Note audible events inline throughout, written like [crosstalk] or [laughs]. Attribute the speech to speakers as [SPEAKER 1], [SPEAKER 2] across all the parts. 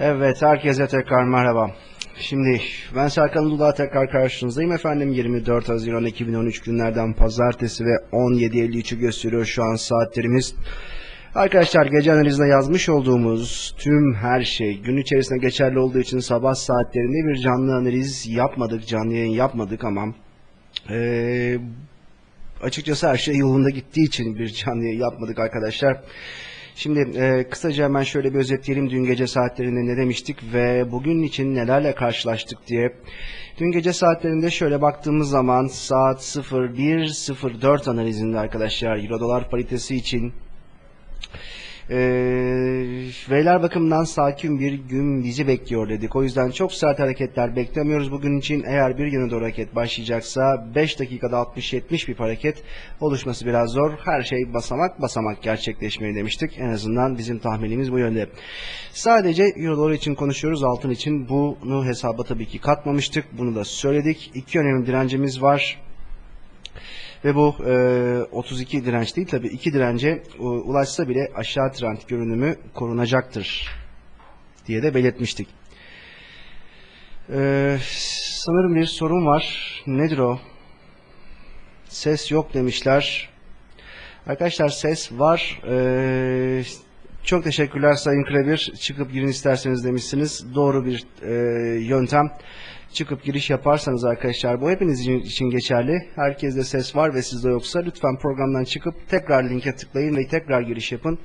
[SPEAKER 1] Evet, herkese tekrar merhaba. Şimdi ben Serkan Uludağ tekrar karşınızdayım efendim. 24 Haziran 2013 günlerden pazartesi ve 17.53'ü gösteriyor şu an saatlerimiz. Arkadaşlar gece analizinde yazmış olduğumuz tüm her şey gün içerisinde geçerli olduğu için sabah saatlerinde bir canlı analiz yapmadık, canlı yayın yapmadık ama eee açıkçası her şey yolunda gittiği için bir canlı yayın yapmadık arkadaşlar. Şimdi e, kısaca hemen şöyle bir özetleyelim dün gece saatlerinde ne demiştik ve bugün için nelerle karşılaştık diye. Dün gece saatlerinde şöyle baktığımız zaman saat 01.04 analizinde arkadaşlar Euro dolar paritesi için ee, veriler bakımından sakin bir gün bizi bekliyor dedik. O yüzden çok sert hareketler beklemiyoruz bugün için. Eğer bir yöne doğru hareket başlayacaksa 5 dakikada 60-70 bir hareket oluşması biraz zor. Her şey basamak basamak gerçekleşmeli demiştik. En azından bizim tahminimiz bu yönde. Sadece Euro dolar için konuşuyoruz. Altın için bunu hesaba tabii ki katmamıştık. Bunu da söyledik. İki önemli direncimiz var. Ve bu e, 32 direnç değil tabi iki dirence e, ulaşsa bile aşağı trend görünümü korunacaktır diye de belirtmiştik. E, sanırım bir sorun var. Nedir o? Ses yok demişler. Arkadaşlar ses var. E, çok teşekkürler Sayın Krebir. Çıkıp girin isterseniz demişsiniz. Doğru bir e, yöntem çıkıp giriş yaparsanız arkadaşlar bu hepiniz için geçerli. Herkeste ses var ve sizde yoksa lütfen programdan çıkıp tekrar linke tıklayın ve tekrar giriş yapın.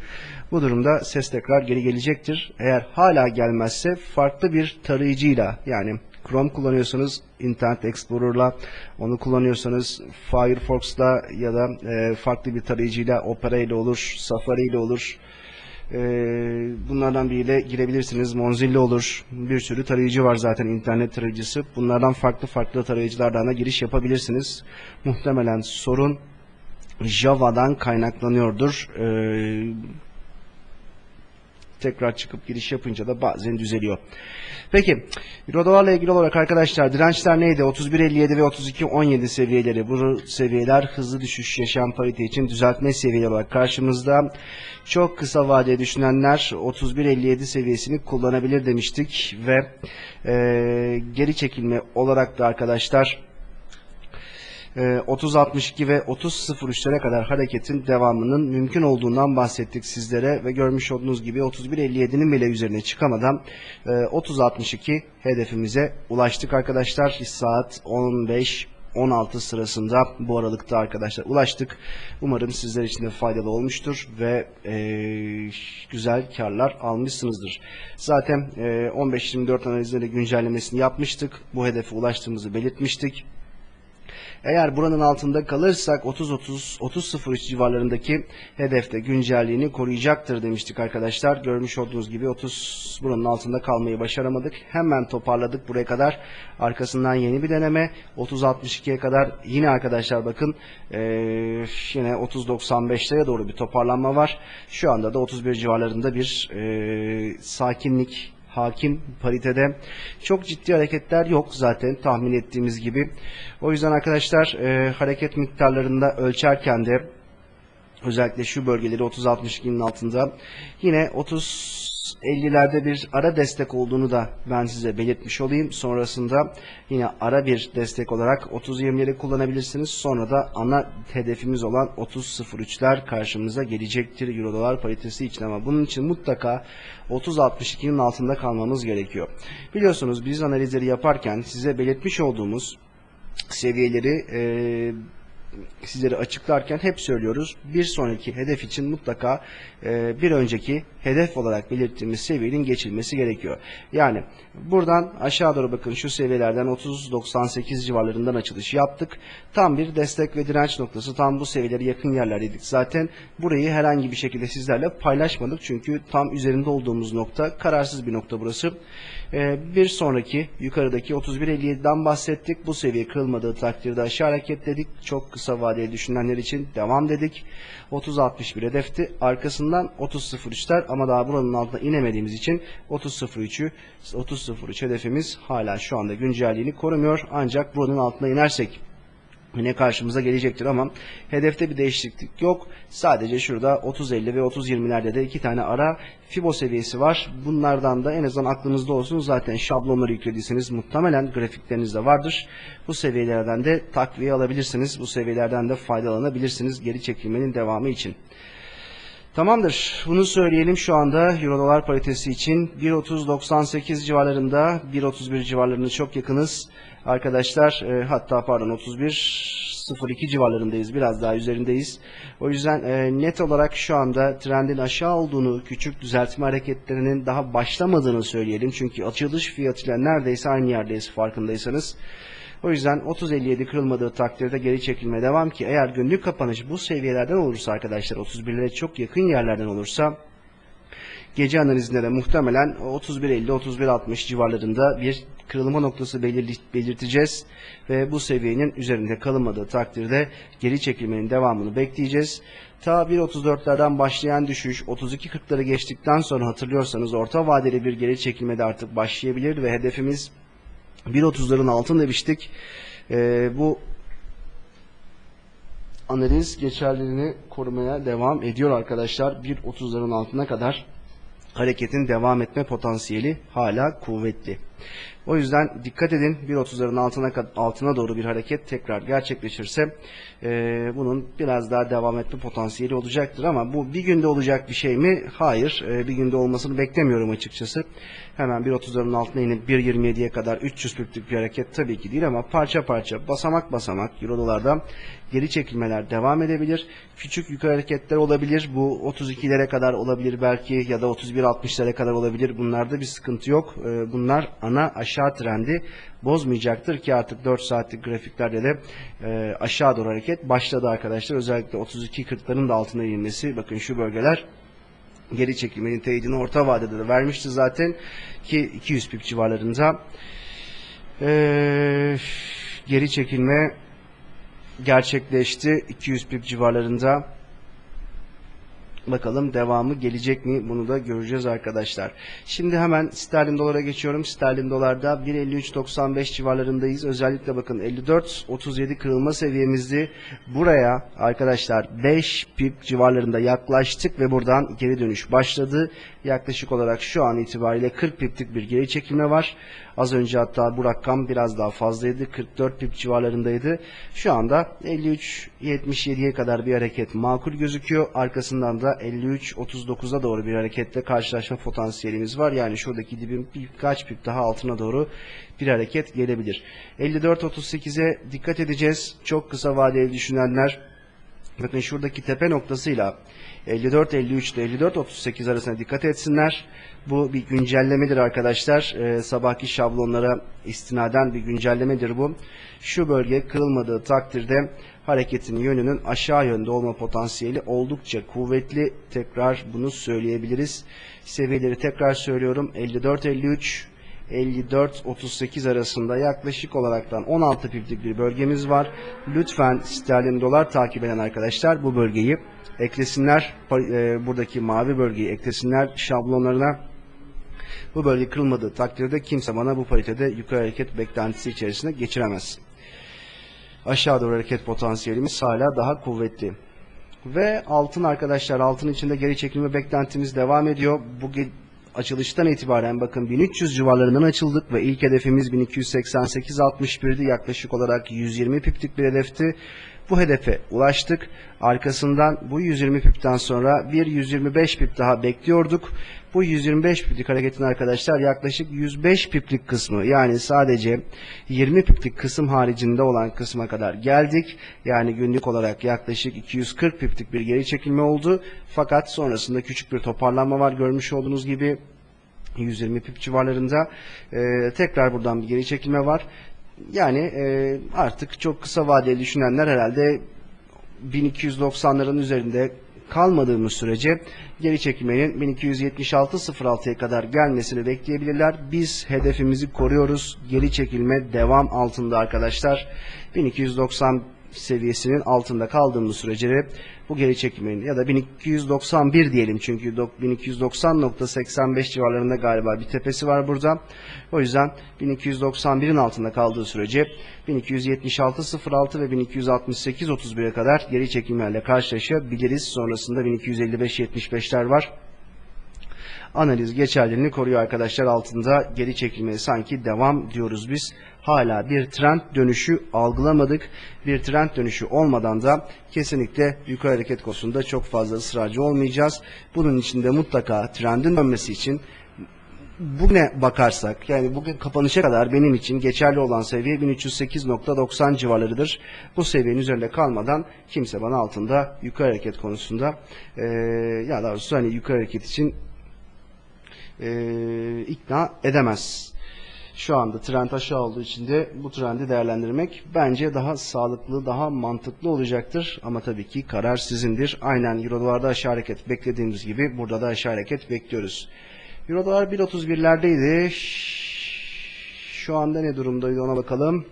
[SPEAKER 1] Bu durumda ses tekrar geri gelecektir. Eğer hala gelmezse farklı bir tarayıcıyla yani Chrome kullanıyorsanız Internet Explorer'la, onu kullanıyorsanız Firefox'la ya da e, farklı bir tarayıcıyla Opera ile olur, Safari ile olur. E, bunlardan biriyle girebilirsiniz. Mozilla olur. Bir sürü tarayıcı var zaten internet tarayıcısı. Bunlardan farklı farklı tarayıcılardan da giriş yapabilirsiniz. Muhtemelen sorun Java'dan kaynaklanıyordur. E, tekrar çıkıp giriş yapınca da bazen düzeliyor. Peki Euro dolarla ilgili olarak arkadaşlar dirençler neydi? 31.57 ve 32.17 seviyeleri. Bu seviyeler hızlı düşüş yaşayan parite için düzeltme seviyeleri olarak karşımızda. Çok kısa vadeye düşünenler 31.57 seviyesini kullanabilir demiştik ve e, geri çekilme olarak da arkadaşlar 30.62 ve 30.03'lere kadar hareketin devamının mümkün olduğundan bahsettik sizlere ve görmüş olduğunuz gibi 31.57'nin bile üzerine çıkamadan 30.62 hedefimize ulaştık arkadaşlar. Saat 15 16 sırasında bu aralıkta arkadaşlar ulaştık. Umarım sizler için de faydalı olmuştur ve e, güzel karlar almışsınızdır. Zaten e, 15-24 analizleri güncellemesini yapmıştık. Bu hedefe ulaştığımızı belirtmiştik. Eğer buranın altında kalırsak 30-30, 30-03 civarlarındaki hedefte güncelliğini koruyacaktır demiştik arkadaşlar. Görmüş olduğunuz gibi 30 buranın altında kalmayı başaramadık. Hemen toparladık buraya kadar. Arkasından yeni bir deneme. 30-62'ye kadar yine arkadaşlar bakın ee, yine 30-95'lere doğru bir toparlanma var. Şu anda da 31 civarlarında bir ee, sakinlik hakim paritede. Çok ciddi hareketler yok zaten tahmin ettiğimiz gibi. O yüzden arkadaşlar e, hareket miktarlarında ölçerken de özellikle şu bölgeleri 30-62'nin altında yine 30 50'lerde bir ara destek olduğunu da ben size belirtmiş olayım. Sonrasında yine ara bir destek olarak 30-20'leri kullanabilirsiniz. Sonra da ana hedefimiz olan 30-03'ler karşımıza gelecektir Euro dolar paritesi için ama bunun için mutlaka 30-62'nin altında kalmamız gerekiyor. Biliyorsunuz biz analizleri yaparken size belirtmiş olduğumuz seviyeleri e, sizlere açıklarken hep söylüyoruz. Bir sonraki hedef için mutlaka e, bir önceki hedef olarak belirttiğimiz seviyenin geçilmesi gerekiyor. Yani buradan aşağı doğru bakın şu seviyelerden 30-98 civarlarından açılış yaptık. Tam bir destek ve direnç noktası. Tam bu seviyelere yakın yerlerdeydik. Zaten burayı herhangi bir şekilde sizlerle paylaşmadık. Çünkü tam üzerinde olduğumuz nokta kararsız bir nokta burası. E, bir sonraki yukarıdaki 31.57'den bahsettik. Bu seviye kırılmadığı takdirde aşağı hareketledik. Çok kısa vadeli düşünenler için devam dedik. 30.61 hedefti. Arkasından 30.03'ler ama daha buranın altına inemediğimiz için 30.03'ü 30.03 hedefimiz hala şu anda güncelliğini korumuyor. Ancak buranın altına inersek yine karşımıza gelecektir ama hedefte bir değişiklik yok. Sadece şurada 30-50 ve 30-20'lerde de iki tane ara Fibo seviyesi var. Bunlardan da en azından aklınızda olsun. Zaten şablonları yüklediyseniz muhtemelen grafiklerinizde vardır. Bu seviyelerden de takviye alabilirsiniz. Bu seviyelerden de faydalanabilirsiniz geri çekilmenin devamı için. Tamamdır. Bunu söyleyelim şu anda Euro dolar paritesi için 1.30.98 civarlarında 1.31 civarlarına çok yakınız. Arkadaşlar e, hatta pardon 31.02 civarlarındayız. Biraz daha üzerindeyiz. O yüzden e, net olarak şu anda trendin aşağı olduğunu, küçük düzeltme hareketlerinin daha başlamadığını söyleyelim. Çünkü açılış fiyatıyla neredeyse aynı yerdeyiz farkındaysanız. O yüzden 30.57 kırılmadığı takdirde geri çekilme devam ki eğer günlük kapanış bu seviyelerden olursa arkadaşlar 31'lere çok yakın yerlerden olursa gece analizinde de muhtemelen 31.50-31.60 civarlarında bir kırılma noktası belir- belirteceğiz ve bu seviyenin üzerinde kalınmadığı takdirde geri çekilmenin devamını bekleyeceğiz. Ta 1.34'lerden başlayan düşüş 32.40'ları geçtikten sonra hatırlıyorsanız orta vadeli bir geri çekilme de artık başlayabilir ve hedefimiz 1.30'ların altını demiştik. Ee, bu analiz geçerliliğini korumaya devam ediyor arkadaşlar. 1.30'ların altına kadar hareketin devam etme potansiyeli hala kuvvetli. O yüzden dikkat edin 1.30'ların altına altına doğru bir hareket tekrar gerçekleşirse e, bunun biraz daha devam etme potansiyeli olacaktır ama bu bir günde olacak bir şey mi? Hayır. E, bir günde olmasını beklemiyorum açıkçası. Hemen 1.30'ların altına inip 1.27'ye kadar 300 piplik bir hareket tabii ki değil ama parça parça basamak basamak Euro dolarda geri çekilmeler devam edebilir. Küçük yukarı hareketler olabilir. Bu 32'lere kadar olabilir belki ya da 31.60'lara kadar olabilir. Bunlarda bir sıkıntı yok. E, bunlar ana aşağı trendi bozmayacaktır ki artık 4 saatlik grafiklerde de e, aşağı doğru hareket başladı arkadaşlar. Özellikle 32.40'ların da altına inmesi bakın şu bölgeler geri çekilmenin teyidini orta vadede de vermişti zaten ki 200 pip civarlarında Ee, geri çekilme gerçekleşti 200 pip civarlarında Bakalım devamı gelecek mi? Bunu da göreceğiz arkadaşlar. Şimdi hemen sterlin dolara geçiyorum. Sterlin dolarda 1.53.95 civarlarındayız. Özellikle bakın 54.37 kırılma seviyemizdi. Buraya arkadaşlar 5 pip civarlarında yaklaştık ve buradan geri dönüş başladı. Yaklaşık olarak şu an itibariyle 40 piplik bir geri çekilme var. Az önce hatta bu rakam biraz daha fazlaydı. 44 pip civarlarındaydı. Şu anda 53.77'ye kadar bir hareket makul gözüküyor. Arkasından da 53.39'a doğru bir hareketle karşılaşma potansiyelimiz var. Yani şuradaki dibin birkaç pip daha altına doğru bir hareket gelebilir. 54.38'e dikkat edeceğiz. Çok kısa vadeli düşünenler Bakın şuradaki tepe noktasıyla 54-53 ile 54-38 arasına dikkat etsinler. Bu bir güncellemedir arkadaşlar. Ee, sabahki şablonlara istinaden bir güncellemedir bu. Şu bölge kırılmadığı takdirde hareketin yönünün aşağı yönde olma potansiyeli oldukça kuvvetli. Tekrar bunu söyleyebiliriz. Seviyeleri tekrar söylüyorum. 54-53 54-38 arasında yaklaşık olaraktan 16 piplik bir bölgemiz var. Lütfen sterlin dolar takip eden arkadaşlar bu bölgeyi eklesinler. E, Buradaki mavi bölgeyi eklesinler şablonlarına. Bu bölge kırılmadığı takdirde kimse bana bu paritede yukarı hareket beklentisi içerisine geçiremez. Aşağı doğru hareket potansiyelimiz hala daha kuvvetli. Ve altın arkadaşlar altın içinde geri çekilme beklentimiz devam ediyor. Bu açılıştan itibaren bakın 1300 civarlarından açıldık ve ilk hedefimiz 1288.61'di. Yaklaşık olarak 120 piplik bir hedefti. Bu hedefe ulaştık. Arkasından bu 120 pipten sonra bir 125 pip daha bekliyorduk. Bu 125 piplik hareketin arkadaşlar yaklaşık 105 piplik kısmı yani sadece 20 piplik kısım haricinde olan kısma kadar geldik. Yani günlük olarak yaklaşık 240 piplik bir geri çekilme oldu. Fakat sonrasında küçük bir toparlanma var görmüş olduğunuz gibi. 120 pip civarlarında Ee, tekrar buradan bir geri çekilme var. Yani e, artık çok kısa vadeli düşünenler herhalde 1290'ların üzerinde kalmadığımız sürece geri çekilmenin 1276.06'ya kadar gelmesini bekleyebilirler. Biz hedefimizi koruyoruz. Geri çekilme devam altında arkadaşlar. 1290 seviyesinin altında kaldığımız sürece bu geri çekilmenin ya da 1291 diyelim çünkü dok- 1290.85 civarlarında galiba bir tepesi var burada. O yüzden 1291'in altında kaldığı sürece 1276.06 ve 1268.31'e kadar geri çekilmelerle karşılaşabiliriz. Sonrasında 1255.75'ler var analiz geçerliliğini koruyor arkadaşlar altında geri çekilmeye sanki devam diyoruz biz. Hala bir trend dönüşü algılamadık. Bir trend dönüşü olmadan da kesinlikle yukarı hareket konusunda çok fazla ısrarcı olmayacağız. Bunun için de mutlaka trendin dönmesi için bugüne bakarsak yani bugün kapanışa kadar benim için geçerli olan seviye 1308.90 civarlarıdır. Bu seviyenin üzerinde kalmadan kimse bana altında yukarı hareket konusunda eee ya doğrusu hani yukarı hareket için eee, ikna edemez. Şu anda trend aşağı olduğu için de bu trendi değerlendirmek bence daha sağlıklı, daha mantıklı olacaktır. Ama tabii ki karar sizindir. Aynen Euro dolarda aşağı hareket beklediğimiz gibi burada da aşağı hareket bekliyoruz. Euro dolar 1.31'lerdeydi. Şu anda ne durumdaydı ona bakalım.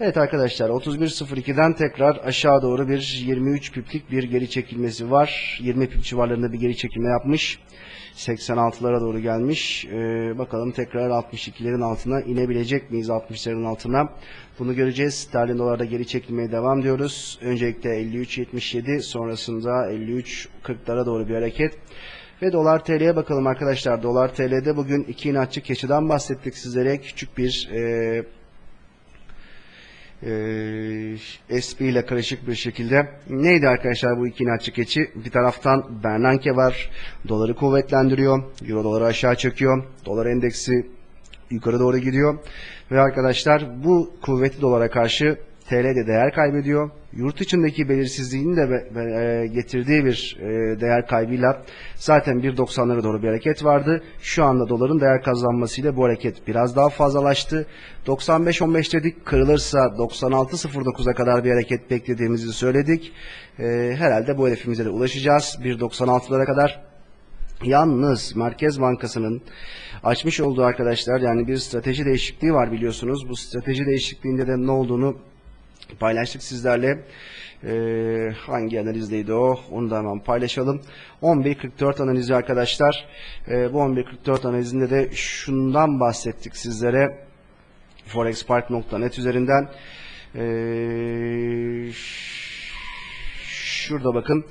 [SPEAKER 1] Evet arkadaşlar 31.02'den tekrar aşağı doğru bir 23 piplik bir geri çekilmesi var. 20 pip civarlarında bir geri çekilme yapmış. 86'lara doğru gelmiş. Ee, bakalım tekrar 62'lerin altına inebilecek miyiz 60'ların altına? Bunu göreceğiz. Sterlin dolarda geri çekilmeye devam diyoruz. Öncelikle 53.77 sonrasında 53.40'lara doğru bir hareket. Ve dolar TL'ye bakalım arkadaşlar. Dolar TL'de bugün iki inatçı keçiden bahsettik sizlere. Küçük bir e, e, SP ile karışık bir şekilde. Neydi arkadaşlar bu iki inatçı keçi? Bir taraftan Bernanke var. Doları kuvvetlendiriyor. Euro doları aşağı çekiyor. Dolar endeksi yukarı doğru gidiyor. Ve arkadaşlar bu kuvvetli dolara karşı TL de değer kaybediyor. Yurt içindeki belirsizliğin de e, getirdiği bir e, değer kaybıyla zaten 1.90'lara doğru bir hareket vardı. Şu anda doların değer kazanmasıyla bu hareket biraz daha fazlalaştı. 95-15 dedik kırılırsa 96.09'a kadar bir hareket beklediğimizi söyledik. E, herhalde bu hedefimize de ulaşacağız. 1.96'lara kadar. Yalnız Merkez Bankası'nın açmış olduğu arkadaşlar yani bir strateji değişikliği var biliyorsunuz. Bu strateji değişikliğinde de ne olduğunu paylaştık sizlerle. Ee, hangi analizdeydi o? Onu da hemen paylaşalım. 11.44 analizi arkadaşlar. Ee, bu 11.44 analizinde de şundan bahsettik sizlere. Forexpark.net üzerinden. Ee, şurada bakın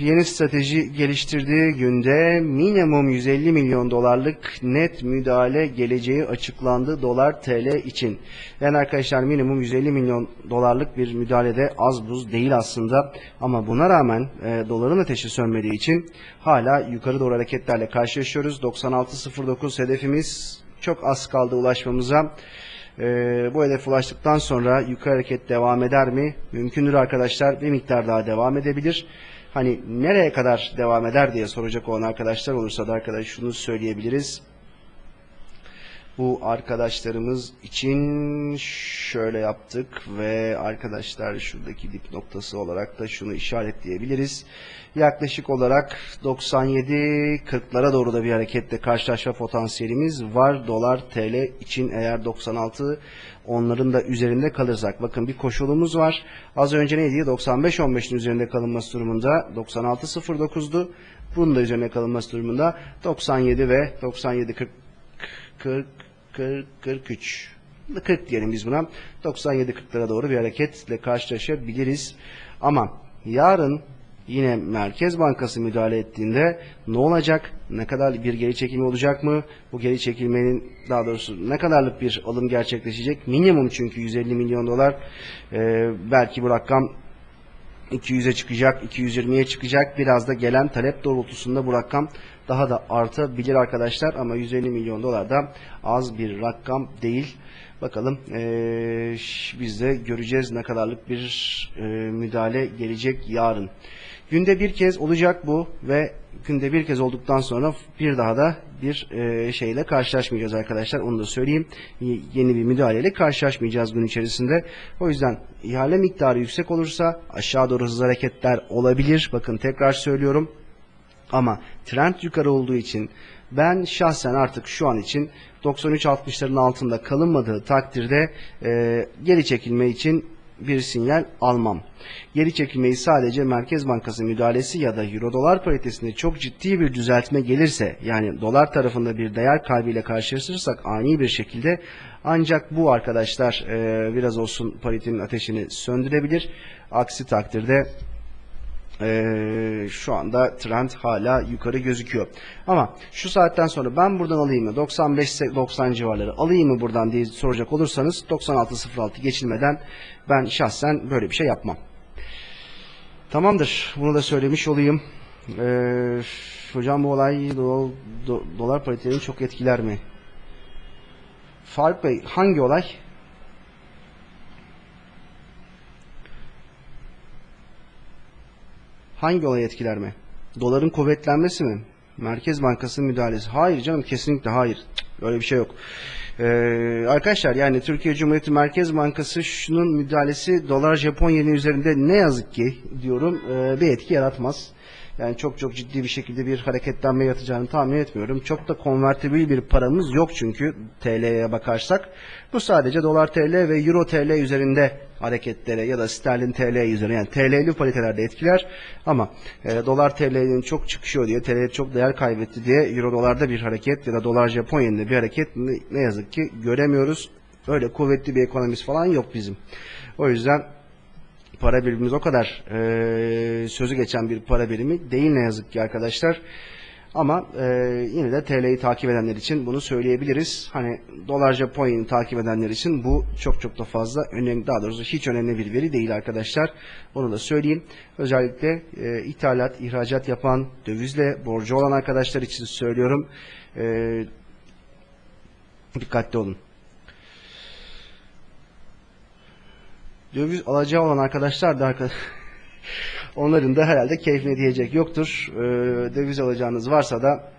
[SPEAKER 1] yeni strateji geliştirdiği günde minimum 150 milyon dolarlık net müdahale geleceği açıklandı dolar TL için. Yani arkadaşlar minimum 150 milyon dolarlık bir müdahalede az buz değil aslında ama buna rağmen e, doların ateşi sönmediği için hala yukarı doğru hareketlerle karşılaşıyoruz. 96.09 hedefimiz çok az kaldı ulaşmamıza. Ee, bu hedef ulaştıktan sonra yukarı hareket devam eder mi? Mümkündür arkadaşlar. Bir miktar daha devam edebilir. Hani nereye kadar devam eder diye soracak olan arkadaşlar olursa da arkadaş şunu söyleyebiliriz. Bu arkadaşlarımız için şöyle yaptık ve arkadaşlar şuradaki dip noktası olarak da şunu işaretleyebiliriz. Yaklaşık olarak 97-40'lara doğru da bir hareketle karşılaşma potansiyelimiz var. Dolar TL için eğer 96 onların da üzerinde kalırsak. Bakın bir koşulumuz var. Az önce neydi? 95-15'in üzerinde kalınması durumunda 96-09'du. Bunun da üzerine kalınması durumunda 97 ve 97-40 40 40 43 40 diyelim biz buna. 97 40'lara doğru bir hareketle karşılaşabiliriz. Ama yarın yine Merkez Bankası müdahale ettiğinde ne olacak? Ne kadar bir geri çekilme olacak mı? Bu geri çekilmenin daha doğrusu ne kadarlık bir alım gerçekleşecek? Minimum çünkü 150 milyon dolar. Ee, belki bu rakam 200'e çıkacak, 220'ye çıkacak. Biraz da gelen talep doğrultusunda bu rakam daha da artabilir arkadaşlar. Ama 150 milyon dolar da az bir rakam değil. Bakalım eee, ş- biz de göreceğiz ne kadarlık bir eee, müdahale gelecek yarın. Günde bir kez olacak bu ve günde bir kez olduktan sonra bir daha da bir eee, şeyle karşılaşmayacağız arkadaşlar. Onu da söyleyeyim. Yeni bir müdahaleyle karşılaşmayacağız gün içerisinde. O yüzden ihale miktarı yüksek olursa aşağı doğru hızlı hareketler olabilir. Bakın tekrar söylüyorum. Ama trend yukarı olduğu için ben şahsen artık şu an için 93.60'ların altında kalınmadığı takdirde e, geri çekilme için bir sinyal almam. Geri çekilmeyi sadece Merkez Bankası müdahalesi ya da Euro dolar paritesinde çok ciddi bir düzeltme gelirse yani dolar tarafında bir değer kaybıyla karşılaşırsak ani bir şekilde ancak bu arkadaşlar e, biraz olsun paritenin ateşini söndürebilir. Aksi takdirde ee, şu anda trend hala yukarı gözüküyor. Ama şu saatten sonra ben buradan alayım mı? 95-90 civarları alayım mı buradan diye soracak olursanız 96-06 geçilmeden ben şahsen böyle bir şey yapmam. Tamamdır. Bunu da söylemiş olayım. Ee, hocam bu olay do- do- dolar paritelerini çok etkiler mi? Faruk Bey hangi olay? Hangi olay etkiler mi? Doların kuvvetlenmesi mi? Merkez Bankası müdahalesi. Hayır canım kesinlikle hayır. Öyle bir şey yok. Ee, arkadaşlar yani Türkiye Cumhuriyeti Merkez Bankası şunun müdahalesi dolar Japon yeni üzerinde ne yazık ki diyorum e, bir etki yaratmaz. Yani çok çok ciddi bir şekilde bir hareketlenme yatacağını tahmin etmiyorum. Çok da konvertibil bir paramız yok çünkü TL'ye bakarsak. Bu sadece dolar TL ve euro TL üzerinde hareketlere ya da sterlin TL üzerine yani TL'li paritelerde etkiler ama e, dolar TL'nin çok çıkışıyor diye TL çok değer kaybetti diye euro dolarda bir hareket ya da dolar Japon bir hareket ne yazık ki göremiyoruz. Öyle kuvvetli bir ekonomimiz falan yok bizim. O yüzden para birimimiz o kadar e, sözü geçen bir para birimi değil ne yazık ki arkadaşlar. Ama e, yine de TL'yi takip edenler için bunu söyleyebiliriz. Hani dolar Japonya'yı takip edenler için bu çok çok da fazla önemli, daha doğrusu hiç önemli bir veri değil arkadaşlar. Onu da söyleyeyim. Özellikle e, ithalat, ihracat yapan, dövizle borcu olan arkadaşlar için söylüyorum. E, dikkatli olun. Döviz alacağı olan arkadaşlar da [laughs] onların da herhalde keyfine diyecek yoktur. Ee, döviz alacağınız varsa da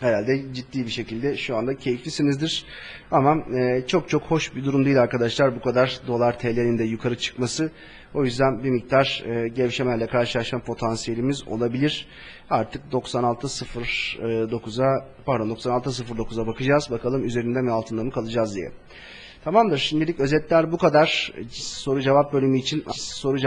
[SPEAKER 1] herhalde ciddi bir şekilde şu anda keyiflisinizdir. Ama e, çok çok hoş bir durum değil arkadaşlar bu kadar dolar TL'nin de yukarı çıkması. O yüzden bir miktar e, gevşemeyle karşılaşma potansiyelimiz olabilir. Artık 96.09'a pardon 96.09'a bakacağız. Bakalım üzerinde mi altında mı kalacağız diye. Tamamdır. Şimdilik özetler bu kadar. Soru cevap bölümü için soru cevap